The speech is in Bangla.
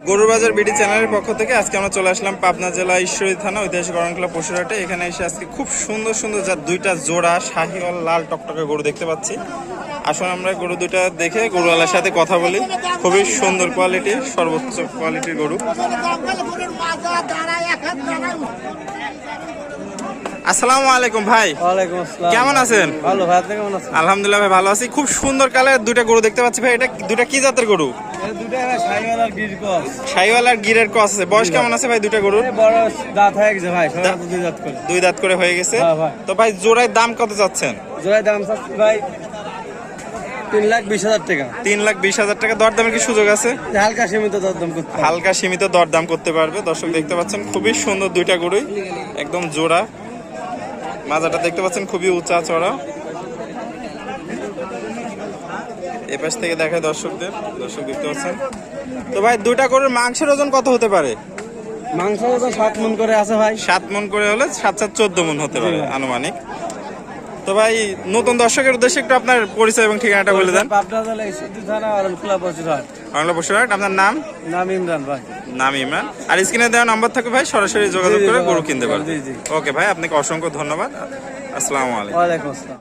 গরুর বাজার বিডি চ্যানেলের পক্ষ থেকে আজকে আমরা চলে আসলাম পাবনা জেলা ঈশ্বরী থানা ঐতিহাসিক অরণখোলা পশুরহাটে। এখানে এসে আজকে খুব সুন্দর সুন্দর যার দুইটা জোড়া শাহিওয়াল লাল টকটকে গরু দেখতে পাচ্ছি। আসুন আমরা গরু দুইটা দেখে গরুওয়ালার সাথে কথা বলি। খুবই সুন্দর কোয়ালিটির সর্বোচ্চ কোয়ালিটির গরু। আসসালামু আলাইকুম ভাই। ওয়ালাইকুম আসসালাম। কেমন আছেন? ভালো ভাই আপনি কেমন আছেন? আলহামদুলিল্লাহ ভাই ভালো আছি। খুব সুন্দর কালার দুইটা গরু দেখতে পাচ্ছি ভাই। এটা দুইটা কি জাতের গরু? কস। আছে। বয়স কেমন আছে ভাই গরুর? দাঁত হয়ে গেছে ভাই দুই দাঁত করে। দুই দাঁত করে গেছে। তো ভাই জোড়ায় দাম কত যাচ্ছেন জোড়ায় দাম চাচ্ছি ভাই তিন লাখ বিশ হাজার টাকা। তিন লাখ বিশ হাজার টাকা। দরদামের কি সুযোগ আছে? হালকা সীমিত দরদাম করতে হালকা সীমিত দরদাম করতে পারবে। দর্শক দেখতে পাচ্ছেন খুবই সুন্দর দুইটা গরুই। একদম জোড়া। মাজাটা দেখতে পাচ্ছেন খুবই উঁচা চড়া। এপাশ থেকে দেখায় দর্শকদের দর্শক দেখতে পাচ্ছেন। তো ভাই দুইটা গরুর মাংসের ওজন কত হতে পারে? মাংস তো সাত মন করে আছে ভাই। সাত মন করে হলে সাত সাত চোদ্দ মন হতে পারে আনুমানিক। তো ভাই নতুন দর্শকের উদ্দেশ্যে একটু আপনার পরিচয় এবং ঠিকানাটা বলে দেন। পাবনা জেলা থানা হাট আপনার নাম? নাম ইমরান ভাই। নাম ইমরান। আর স্ক্রিনে দেওয়া নাম্বার থাকে ভাই সরাসরি যোগাযোগ করে গরু কিনতে পারবেন। ওকে ভাই আপনাকে অসংখ্য ধন্যবাদ। আসসালামু আলাইকুম। ওয়ালাইকুম আসসালাম।